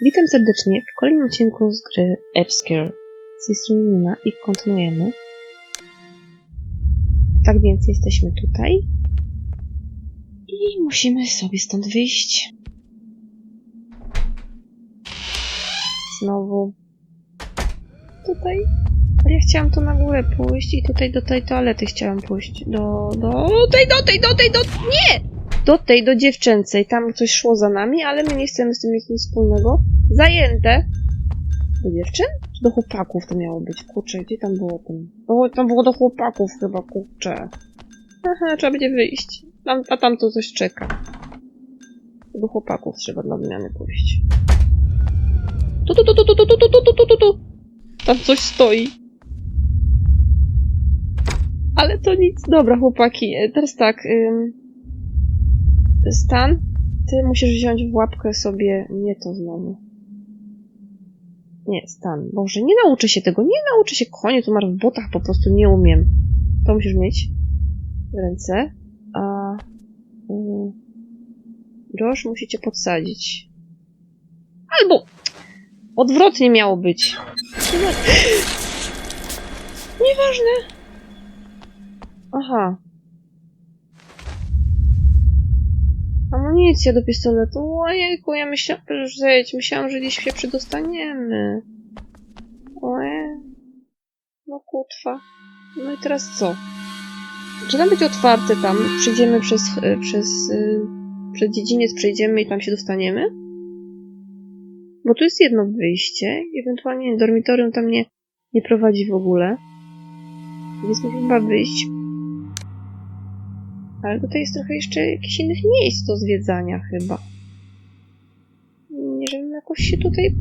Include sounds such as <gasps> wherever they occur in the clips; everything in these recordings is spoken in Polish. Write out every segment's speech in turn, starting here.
Witam serdecznie w kolejnym odcinku z gry Obscure. Z tej Nina i kontynuujemy. Tak więc jesteśmy tutaj. I musimy sobie stąd wyjść. Znowu. Tutaj. Ale ja chciałam tu na górę pójść i tutaj do tej toalety chciałam pójść. Do, do tej, do tej, do tej, do... Nie! Do tej, do dziewczęcej. Tam coś szło za nami, ale my nie chcemy z tym mieć nic wspólnego. Zajęte. Do dziewczyn? Czy do chłopaków to miało być? Kurczę, gdzie tam było ten? O, tam było do chłopaków chyba, kurczę. Aha, trzeba będzie wyjść. Tam, a tam tu coś czeka. Do chłopaków trzeba dla odmiany pójść. Tu, tu, tu, tu, tu, tu, tu, tu, tu, tu, tu. Tam coś stoi. Ale to nic. Dobra, chłopaki. e, Teraz tak. Ym... Stan, ty musisz wziąć w łapkę sobie... Nie to znowu. Nie, Stan. Boże, nie nauczę się tego. Nie nauczę się. Koniec, umarł w botach, po prostu nie umiem. To musisz mieć w ręce. A... Ym... Josh musi podsadzić. Albo... Odwrotnie miało być. Nieważne. Aha. Amunicja do pistoletu. Ojejku, ja myślałam, myślałam, że gdzieś się przedostaniemy. Oje. No kutwa. No i teraz co? Czy tam będzie otwarte tam? Przejdziemy przez, y, przez, y, przez dziedziniec, przejdziemy i tam się dostaniemy? Bo tu jest jedno wyjście, ewentualnie dormitorium tam nie, nie prowadzi w ogóle. Więc musimy chyba wyjść. Ale tutaj jest trochę jeszcze jakichś innych miejsc do zwiedzania chyba. Nie, żebym jakoś się tutaj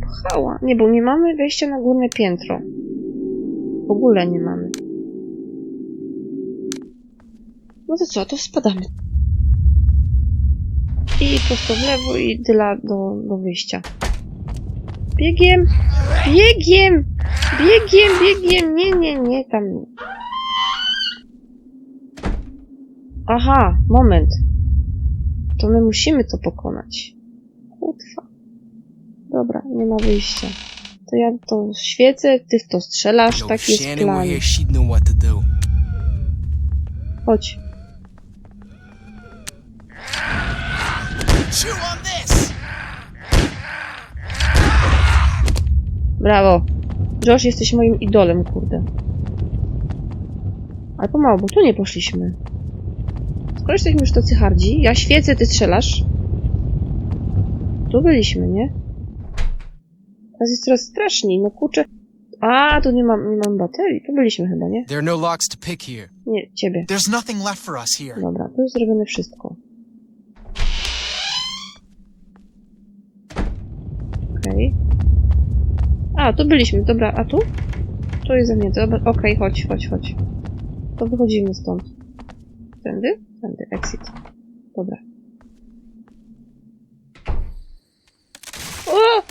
pchała. Nie, bo nie mamy wejścia na górne piętro. W ogóle nie mamy. No to co, to spadamy. I prosto w lewo i dyla do, do wyjścia. Biegiem! Biegiem! Biegiem, biegiem! Nie, nie, nie, tam. Aha, moment. To my musimy to pokonać. Kutwa. Dobra, nie ma wyjścia. To ja to świecę, ty w to strzelasz, Yo, taki jest plan. do. Chodź. Brawo. Josh, jesteś moim idolem, kurde. Ale pomału, bo tu nie poszliśmy. Skoro jesteśmy już tacy hardzi, ja świecę, ty strzelasz. Tu byliśmy, nie? Teraz jest coraz straszniej, no kurczę. A, tu nie mam, nie mam baterii. Tu byliśmy chyba, nie? There are no locks to pick here. Nie, ciebie. There's nothing left for us here. Dobra, tu jest zrobione wszystko. Okej. A, tu byliśmy, dobra, a tu? Tu jest zamknięte, dobra, okej, chodź, chodź, chodź. To wychodzimy stąd. Tędy? Tędy, exit. Dobra. O!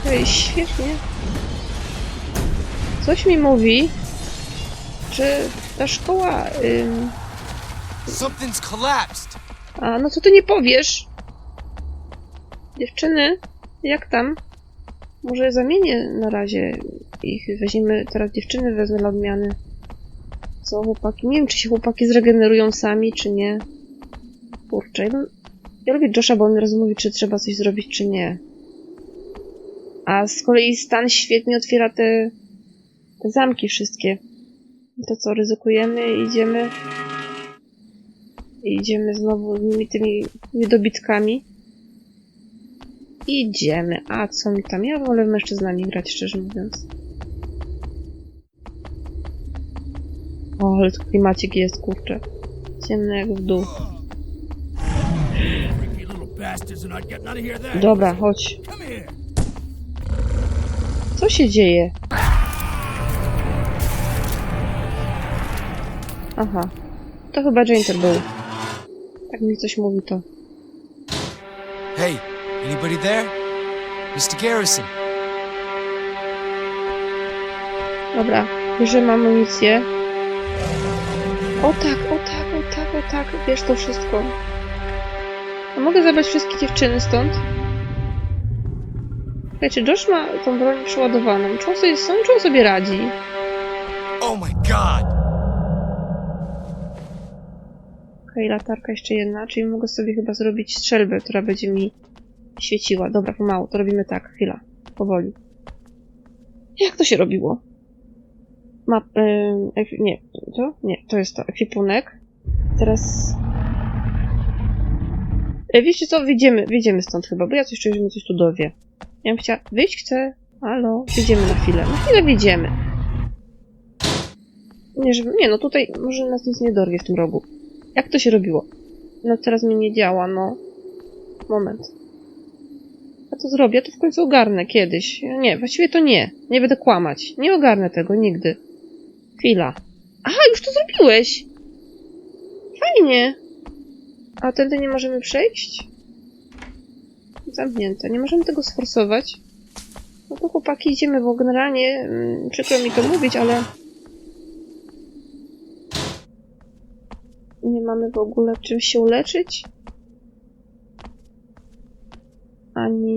Okej, świetnie. Coś mi mówi, że ta szkoła... Ym, Something's collapsed. a, no co ty nie powiesz? Dziewczyny, jak tam? Może zamienię na razie ich. Weźmiemy teraz dziewczyny, wezmę dla odmiany. Co chłopaki? Nie wiem, czy się chłopaki zregenerują sami, czy nie. Kurczę, ja, bym... ja lubię Josha, bo on raz mówi, czy trzeba coś zrobić, czy nie. A z kolei Stan świetnie otwiera te, te zamki wszystkie. To co, ryzykujemy idziemy idziemy znowu z nimi tymi niedobitkami. Idziemy. A co mi tam? Ja wolę mężczyznami grać, szczerze mówiąc. O, ale tu klimacik jest, kurczę. Ciemny jak w dół. Dobra, chodź. Co się dzieje? Aha. To chyba Jainter był. Tak mi coś mówi to. Hey, anybody there? Mr. Garrison. Dobra, bierzemy amunicję. O tak, o tak, o tak, o tak, wiesz to wszystko. A mogę zabrać wszystkie dziewczyny stąd? Czy Josh ma tą broń przeładowaną? Czy on sobie, czy on sobie radzi? Oh my god! Okej, latarka jeszcze jedna, czyli mogę sobie chyba zrobić strzelbę, która będzie mi świeciła. Dobra, pomału, to robimy tak, chwila, powoli. Jak to się robiło? Map, ek, nie, to? Nie, to jest to, ekwipunek. Teraz... E, wiecie co, wyjdziemy, wyjdziemy stąd chyba, bo ja coś czuję, że mnie coś tu dowie. Ja bym chciała, wyjść chcę, halo, wyjdziemy na chwilę, na chwilę wyjdziemy. Nie, żeby, nie no tutaj może nas nic nie dorwie w tym rogu. Jak to się robiło? No teraz mi nie działa, no. Moment. Ja to zrobię, to w końcu ogarnę kiedyś. Nie, właściwie to nie. Nie będę kłamać. Nie ogarnę tego nigdy. Chwila. Aha, już to zrobiłeś! Fajnie. A tędy nie możemy przejść? Zamknięte. Nie możemy tego sforsować. No to chłopaki idziemy, bo generalnie mm, przykro mi to mówić, ale nie mamy w ogóle czym się uleczyć. Ani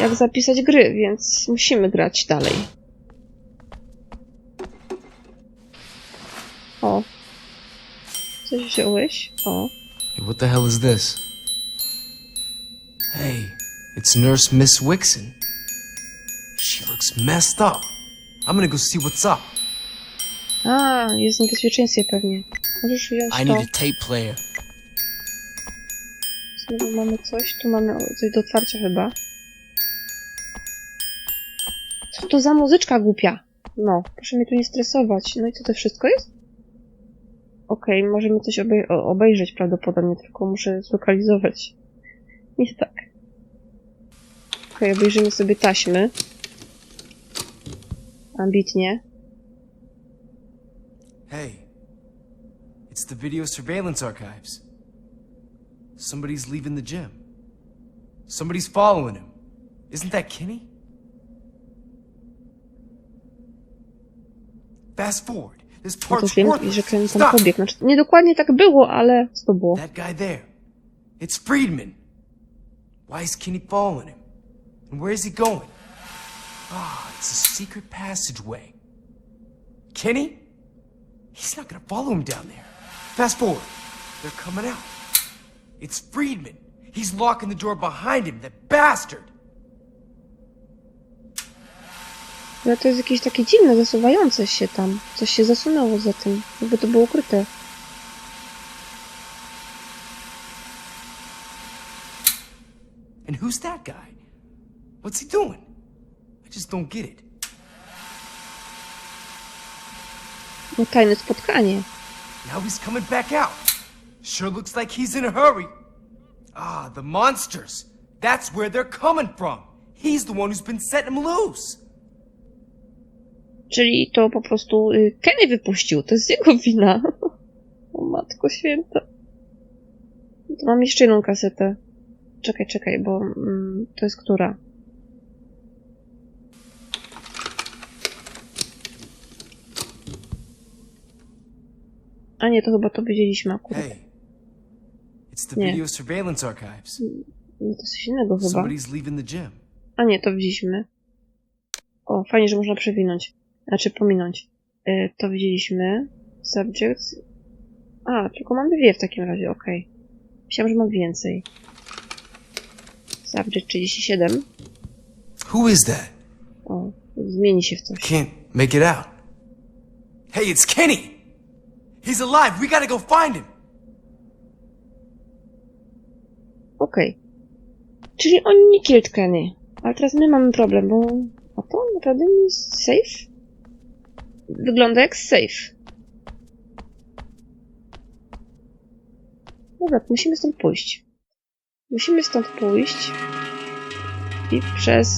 jak zapisać gry, więc musimy grać dalej. O. Coś wziąłeś? O. Hey, what the hell is this? Hey, it's Nurse Miss Wixon. She looks messed up. I'm gonna go see what's up. A, jest w niebezpieczeństwie pewnie. Możesz wziąć I to. need a tape player. Znowu mamy coś. Tu mamy o, coś do otwarcia chyba. Co to za muzyczka głupia? No, proszę mnie tu nie stresować. No i co to wszystko jest? Okej, możemy coś obej obejrzeć prawdopodobnie, tylko muszę zlokalizować. Nie tak. Okej, obejrzymy sobie taśmy. Ambitnie. Hey, it's the video surveillance archives. Somebody's leaving the gym. Somebody's following him. Isn't that Kenny? Fast forward. This No to part's wiem, że pobiegł. Znaczy, nie dokładnie tak było, ale co to było? That guy there. It's Friedman. Why is Kenny following him? And where is he going? Ah, it's a secret passageway. Kenny? He's not gonna follow him down there. Fast forward. They're coming out. It's Friedman. He's locking the door behind him, that bastard. Ale to jest jakieś takie dziwne, zasuwające się tam. Coś się zasunęło za tym. Jakby to było ukryte. And who's that guy? What's he doing? I just don't get it. No tajne spotkanie. Now he's coming back out. Sure looks like he's in a hurry. Ah, the monsters. That's where they're coming from. He's the one who's been setting them loose. Czyli to po prostu y, Kenny wypuścił. To jest jego wina. <laughs> O matko święta. To mam jeszcze jedną kasetę. Czekaj, czekaj, bo mm, to jest która? A nie, to chyba to widzieliśmy akurat. Hey, it's the Yeah. video surveillance archives. No to coś innego chyba. Somebody's leaving the gym. A nie, to widzieliśmy. O, fajnie, że można przewinąć. Znaczy pominąć. Y, to widzieliśmy. Subjects. A, tylko mam dwie w takim razie, okej. Myślałam, że mam więcej. Subject 37. Who is that? O, zmieni się w coś. Can't make it out. Hey, it's Kenny. He's alive. We gotta go find him. Okej. Czyli oni nie killed Kenny. Ale teraz my mamy problem, bo... A to naprawdę nie jest safe? Wygląda jak safe. Dobra, musimy stąd pójść. Musimy stąd pójść. I przez...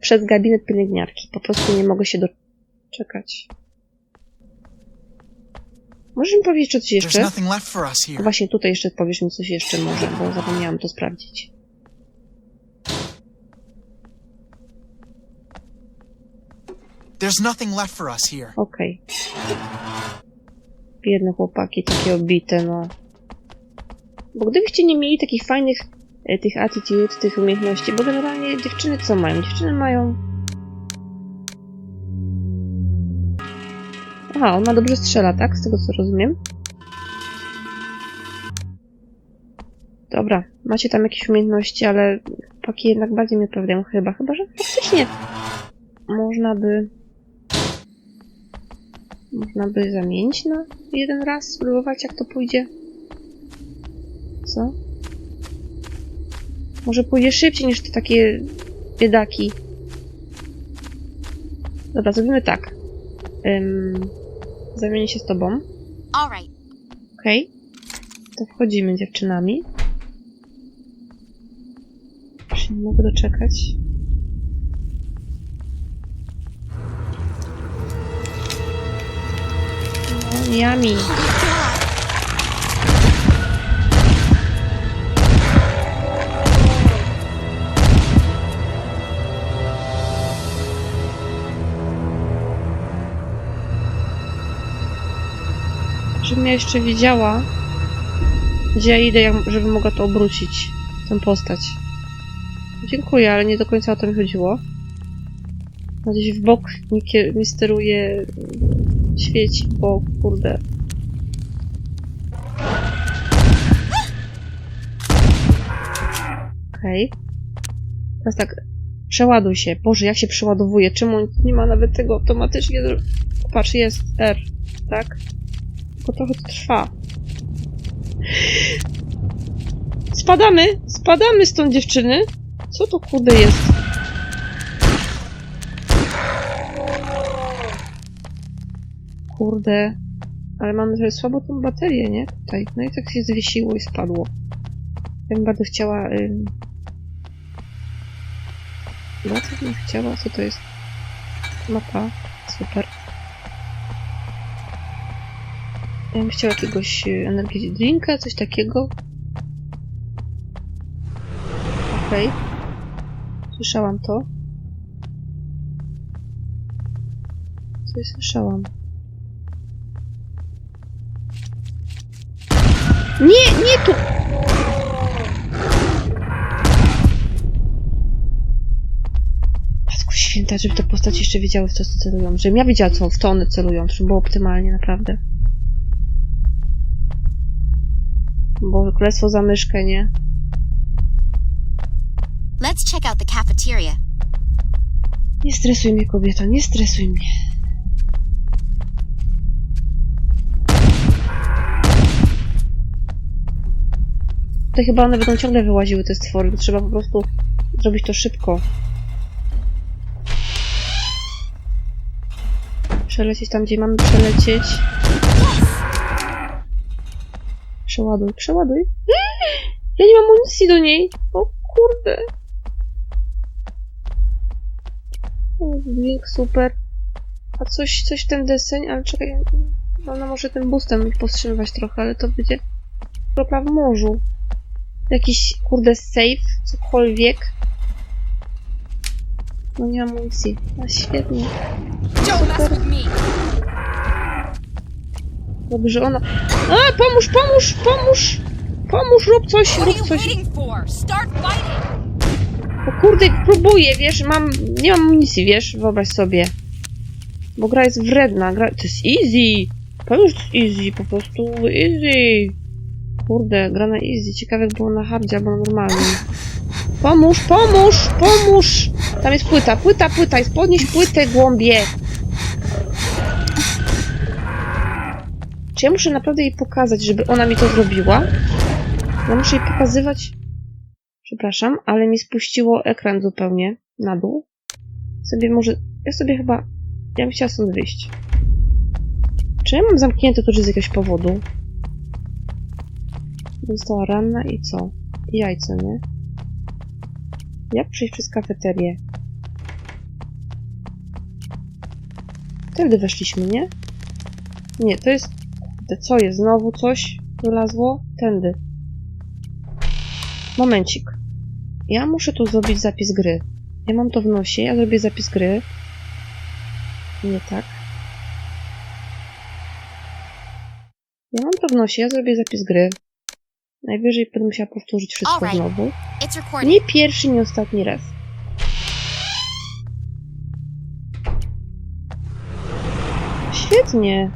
Przez gabinet pielęgniarki. Po prostu nie mogę się doczekać. Możesz mi powiedzieć czy coś jeszcze? Właśnie tutaj jeszcze powiesz mi coś jeszcze może, bo zapomniałam to sprawdzić. There's nothing left for us here. Bo gdybyście nie mieli takich fajnych e, tych attitude, tych umiejętności, bo generalnie dziewczyny co mają? Dziewczyny mają... Aha, ona dobrze strzela, tak? Z tego co rozumiem. Dobra, macie tam jakieś umiejętności, ale chłopaki jednak bardziej mnie odpowiadają chyba. Chyba, że faktycznie można by... Można by zamienić na jeden raz, spróbować jak to pójdzie. Co? Może pójdzie szybciej niż te takie biedaki. Dobra, zrobimy tak. Ym, zamienię się z tobą. Okej. To wchodzimy dziewczynami. Już nie mogę doczekać. Yummy. Żebym ja jeszcze wiedziała, gdzie ja idę, żebym mogła to obrócić, tę postać. Dziękuję, ale nie do końca o to mi chodziło. Gdzieś w bok mi steruje, świeci w bok, kurde. Okej. Teraz tak, przeładuj się. Boże, jak się przeładowuje? Czemu nie ma nawet tego automatycznie? Patrz, jest R, tak? Tylko trochę to trwa. Spadamy! Spadamy z tą dziewczyny! Co to kurde jest? Kurde. Ale mamy trochę słabo tą baterię, nie? Tutaj. No i tak się zwiesiło i spadło. Ja bym bardzo chciała... Ym... Bardzo bym chciała... Co to jest? Mapa. Super. Ja bym chciała jakiegoś y, energy drinka, coś takiego. Okej. Słyszałam to. Coś słyszałam. Nie, nie tu! Matko święta, żeby te postaci jeszcze wiedziały w co celują. Żebym ja wiedziała, co w to one celują. Żeby było optymalnie, naprawdę. Bo królestwo za myszkę, nie? Let's check out the cafeteria. Nie stresuj mnie, kobieto, nie stresuj mnie. Tutaj chyba one będą ciągle wyłaziły te stwory, trzeba po prostu zrobić to szybko. Przelecieć tam, gdzie mamy przelecieć. Przeładuj, przeładuj. <gasps> Ja nie mam amunicji do niej. O kurde. Link super. A coś, coś ten deseń, ale czekaj. no, Ona może tym boostem ich powstrzymywać trochę, ale to będzie kropla w morzu. Jakiś kurde save, cokolwiek. No nie mam amunicji. A świetnie. Me. Dobrze, ona. A, pomóż, pomóż, pomóż! Pomóż, rób coś, rób coś. O kurde, próbuję, wiesz, mam. Nie mam amunicji, wiesz, wyobraź sobie. Bo gra jest wredna, gra. To jest easy! Powiem, że to jest easy, po prostu easy. Kurde, gra na easy. Ciekawe było na hardzie albo na normalnym. Pomóż, pomóż, pomóż! Tam jest płyta, płyta, płyta, jest podnieś płytę, głąbie! Czy ja muszę naprawdę jej pokazać, żeby ona mi to zrobiła? Ja muszę jej pokazywać Przepraszam, ale mi spuściło ekran zupełnie na dół. Sobie może... Ja sobie chyba... Ja bym chciała stąd wyjść. Czy ja mam zamknięte to, z jakiegoś powodu? Została ranna i co? I jajce, nie? Jak przejść przez kafeterię? Wtedy weszliśmy, nie? Nie, to jest... Co jest? Znowu coś wylazło? Tędy. Momencik. Ja muszę tu zrobić zapis gry. Ja mam to w nosie, ja zrobię zapis gry. Nie tak. Ja mam to w nosie, ja zrobię zapis gry. Najwyżej będę musiała powtórzyć wszystko znowu. Nie pierwszy, nie ostatni raz. Świetnie.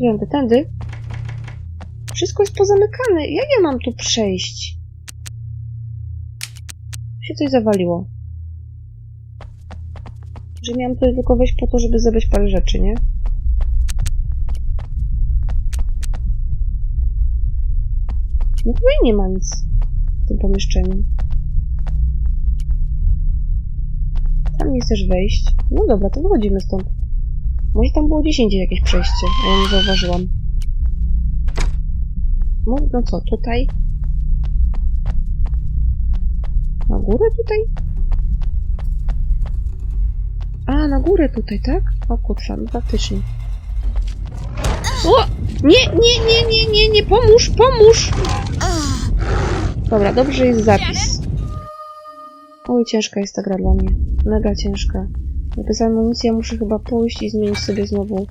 Tędy, tędy. Wszystko jest pozamykane. Jak ja mam tu przejść? Się coś zawaliło. Że miałam tutaj tylko wejść po to, żeby zebrać parę rzeczy, nie? No tutaj nie ma nic w tym pomieszczeniu. Tam nie chcesz wejść? No dobra, to wychodzimy stąd. Może tam było gdzieś indziej jakieś przejście, a ja nie zauważyłam. No, no co, tutaj? Na górę tutaj? A, na górę tutaj, tak? O kurwa, no faktycznie. O! Nie, nie, nie, nie, nie, nie, pomóż, pomóż! Dobra, dobrze jest zapis. Oj, ciężka jest ta gra dla mnie. Mega ciężka. Bez amunicji ja muszę chyba pójść i zmienić sobie znowu...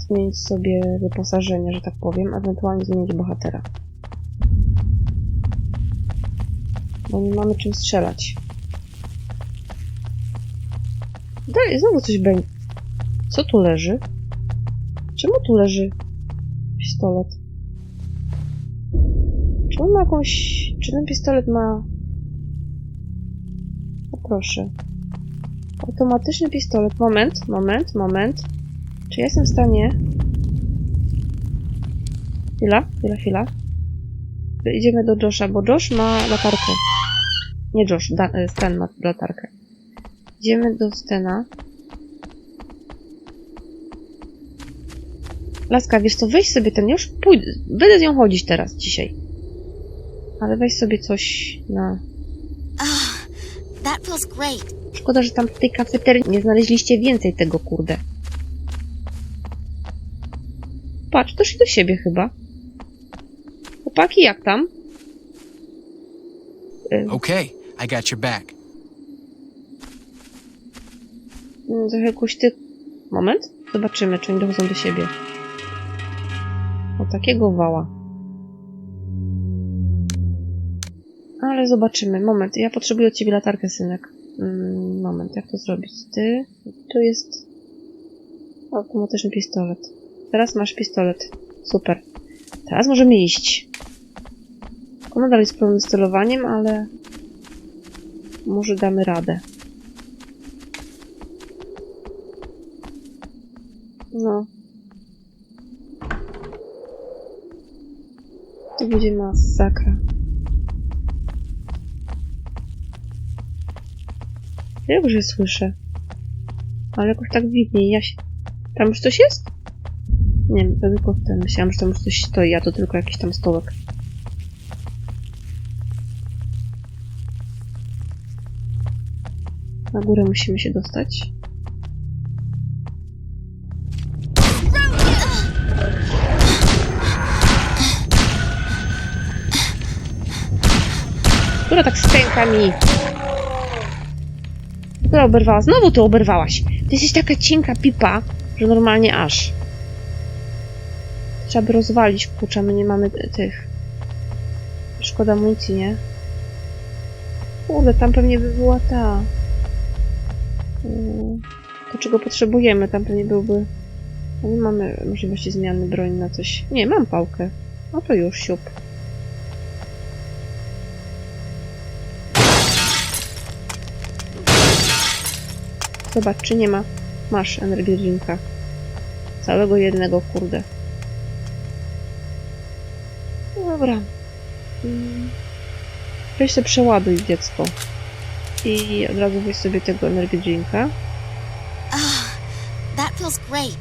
Zmienić sobie wyposażenie, że tak powiem, ewentualnie zmienić bohatera. Bo nie mamy czym strzelać. Dalej, znowu coś będzie. Co tu leży? Czemu tu leży pistolet? Czy on ma jakąś... Czy ten pistolet ma... O proszę. Automatyczny pistolet. Moment, moment, moment. Czy ja jestem w stanie... Chwila, chwila, chwila. Idziemy do Josha, bo Josh ma latarkę. Nie Josh, e, Stan ma latarkę. Idziemy do Stena. Laska, wiesz co, weź sobie ten, już pójdę, będę z nią chodzić teraz, dzisiaj. Ale weź sobie coś na... Ah, that feels great. Szkoda, że tam w tej kafeterii nie znaleźliście więcej tego, kurde. Patrz, doszli do siebie chyba. Chłopaki, jak tam? Y, Okay, I got your back. mm, Trochę jakoś ty... Moment. Zobaczymy, czy oni dochodzą do siebie. O takiego wała. Ale zobaczymy. Moment, ja potrzebuję od ciebie latarkę, synek. Mm, moment, jak to zrobić? Ty... Tu jest... Automatyczny pistolet. Teraz masz pistolet. Super. Teraz możemy iść. Tylko nadal jest problem z celowaniem, ale... Może damy radę. No. To będzie masakra. Ja już słyszę. Ale jakoś tak widniej. Ja się... Tam już coś jest? Nie wiem, to tylko ten. Myślałam, że tam już coś stoi, a to tylko jakiś tam stołek. Na górę musimy się dostać. Która tak stęka mi? Która oberwała? Znowu ty oberwałaś. Ty jesteś taka cienka pipa, że normalnie aż. Trzeba by rozwalić, kurczę, my nie mamy ty- tych. Szkoda amunicji, nie? Kurde, tam pewnie by była ta... Mm, To, czego potrzebujemy, tam pewnie byłby... No Nie mamy możliwości zmiany broni na coś. Nie, mam pałkę. No to już, siup. Zobacz, czy nie ma. Masz energię drinka. Całego jednego, kurde. Dobra. Mm. Weź sobie przeładuj dziecko. I od razu weź sobie tego energię drinka. Ah, that feels great.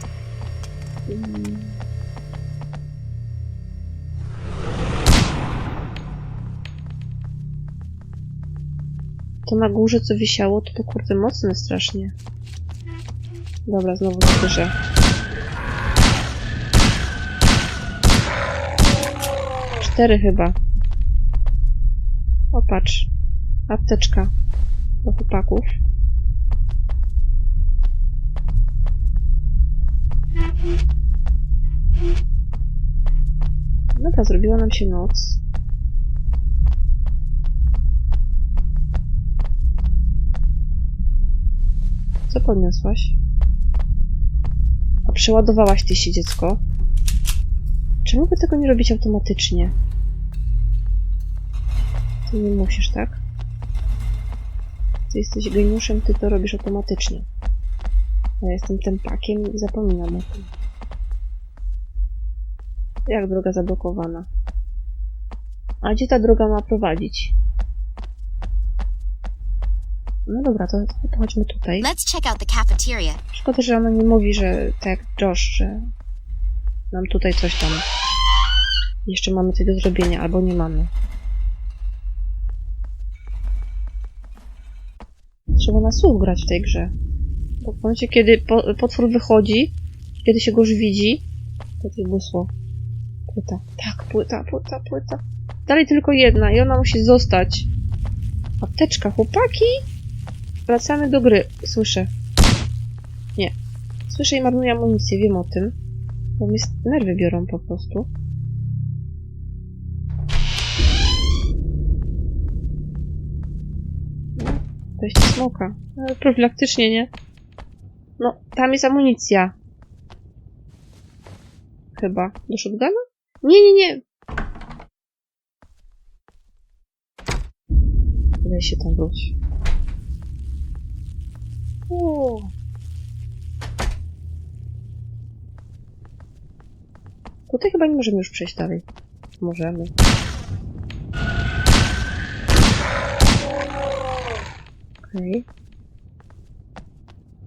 To na górze co wisiało, to to kurde mocne strasznie. Dobra, znowu słyszę. Cztery chyba. O, patrz. Apteczka. Do chłopaków. Dobra, zrobiła nam się noc. Co podniosłaś? A przeładowałaś ty się, dziecko. Czemu by tego nie robić automatycznie? Ty nie musisz, tak? Ty jesteś geniuszem, ty to robisz automatycznie. Ja jestem tempakiem i zapominam o tym. Jak droga zablokowana? A gdzie ta droga ma prowadzić? No dobra, to, to chodźmy tutaj. Let's check out the cafeteria. Szkoda, że ona nie mówi, że tak jak Josh, że nam tutaj coś tam jeszcze mamy coś do zrobienia, albo nie mamy. Trzeba na słuch grać w tej grze. Bo w momencie, kiedy po, potwór wychodzi, kiedy się go już widzi, to coś błysło. Płyta. Tak, płyta, płyta, płyta. Dalej tylko jedna i ona musi zostać. Apteczka, chłopaki! Wracamy do gry. Słyszę. Nie. Słyszę i marnuję amunicję, wiem o tym. Bo mi nerwy biorą po prostu. Weźcie smoka. Ale profilaktycznie, nie? No, tam jest amunicja. Chyba. Do shotguna? Nie, nie, nie. Weź się tam wróć. Tutaj chyba nie możemy już przejść dalej. Możemy. Okej.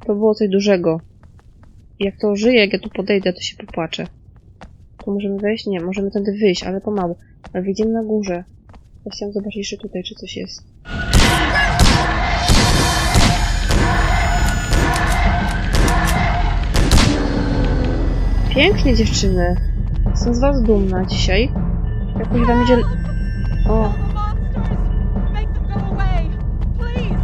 To było coś dużego. Jak to żyje, jak ja tu podejdę, to się popłaczę. To możemy wejść? Nie, możemy tędy wyjść, ale pomału. Ale wyjdziemy na górze. Ja chciałam zobaczyć jeszcze tutaj, czy coś jest. Pięknie, dziewczyny. Jestem z was dumna dzisiaj. Jakoś wam idzie... O, Make them go away! Please!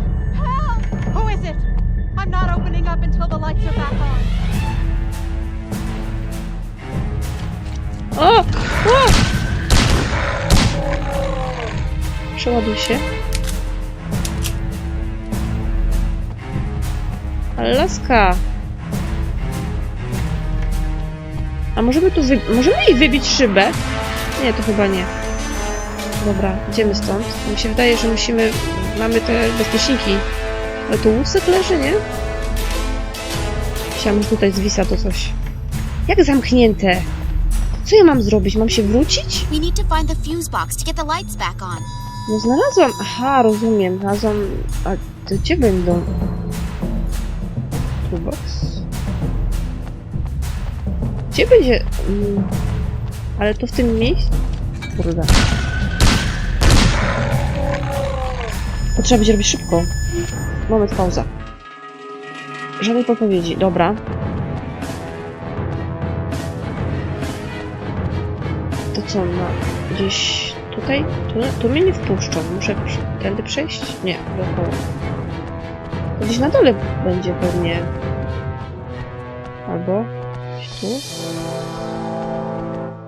A możemy tu wy... Możemy jej wybić szybę? Nie, to chyba nie. Dobra, idziemy stąd. Mi się wydaje, że musimy... Mamy te bezpieczniki. Ale tu łusek leży, nie? Chciałam, że tutaj zwisa to coś. Jak zamknięte? Co ja mam zrobić? Mam się wrócić? Box. No znalazłam. Aha, rozumiem. Znalazłam. A to gdzie będą? Toolbox. Gdzie będzie. Mm, ale to w tym miejscu? Kurde. To trzeba będzie robić szybko. Moment, pauza. Żadnej podpowiedzi. Dobra. To co, na gdzieś tutaj? Tu, tu mnie nie wpuszczą. Muszę tędy przejść? Nie, dookoła. Gdzieś na dole będzie pewnie. Albo tu.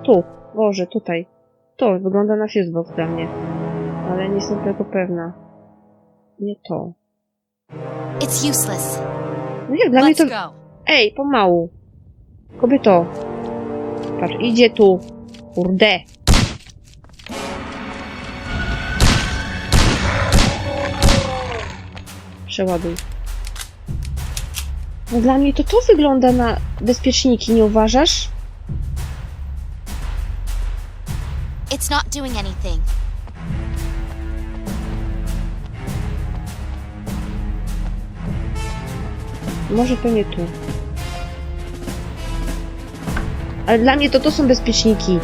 Tu. Boże, tutaj. To wygląda na fusebox dla mnie. Ale nie jestem tego pewna. Nie to. It's useless. No jak dla mnie to... Ej, pomału. Kobieto. Patrz, idzie tu. Kurde. Przeładuj. Dla mnie to to wygląda na bezpieczniki, nie uważasz? It's not doing anything. Może to nie tu. Ale dla mnie to to są bezpieczniki.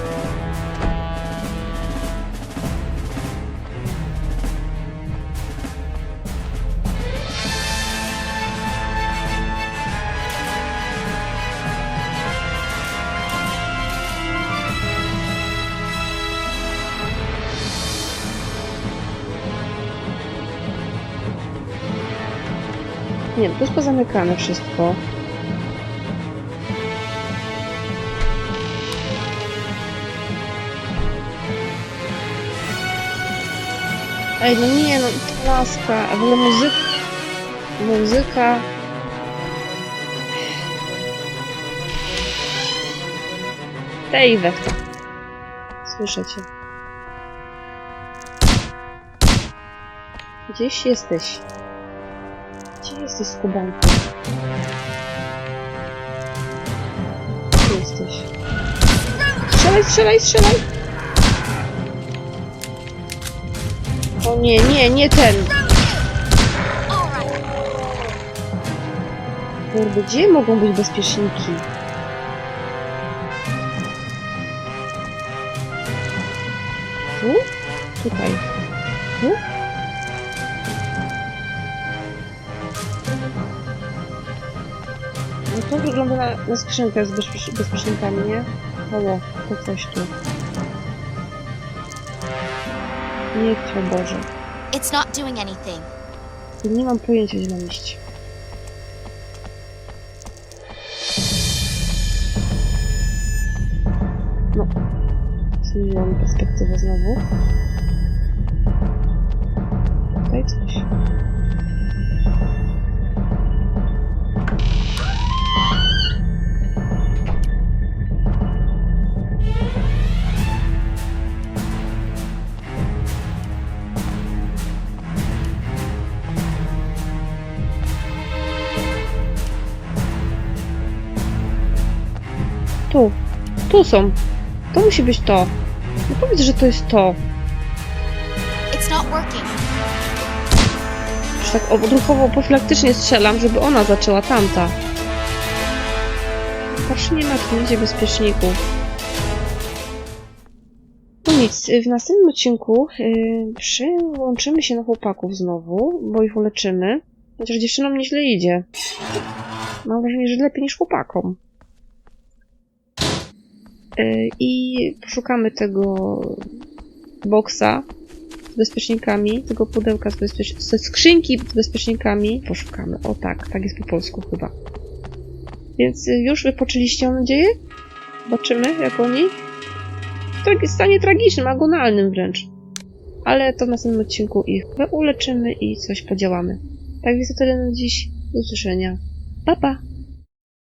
To jest pozamykane wszystko. Ej, no nie, no laska, w ogóle muzyka. Muzyka. Dave. Słyszę cię. Gdzieś jesteś. Jesteś, skubanku? Gdzie jesteś? Strzelaj, strzelaj, strzelaj! O nie, nie, nie ten! Kurde, gdzie mogą być bezpieczniki? Tu? Tutaj. Tu? Wygląda na, na skrzynkę z bezpiecz bezpiecznikami, nie? Halo, to coś tu. Nie chcę, Boże. It's not doing anything. Nie mam pojęcia, gdzie mam iść. No. Zmieniłam perspektywę znowu. Są. To musi być to. No powiedz, że to jest to. It's not working. Już tak odruchowo, profilaktycznie strzelam, żeby ona zaczęła tamta. Patrz, nie ma tu nigdzie bezpieczników. No nic, w następnym odcinku yy, przyłączymy się na chłopaków znowu, bo ich uleczymy. Chociaż dziewczynom nieźle idzie. Mam wrażenie, że lepiej niż chłopakom. Yy, I poszukamy tego boksa z bezpiecznikami, tego pudełka z bezpiecz... ze skrzynki z bezpiecznikami. Poszukamy. O tak, tak jest po polsku chyba. Więc y, już wypoczęliście, mam nadzieję? Zobaczymy, jak oni. W stanie tragicznym, agonalnym wręcz. Ale to w następnym odcinku ich uleczymy i coś podziałamy. Tak więc to tyle na dziś. Do usłyszenia. Pa, pa!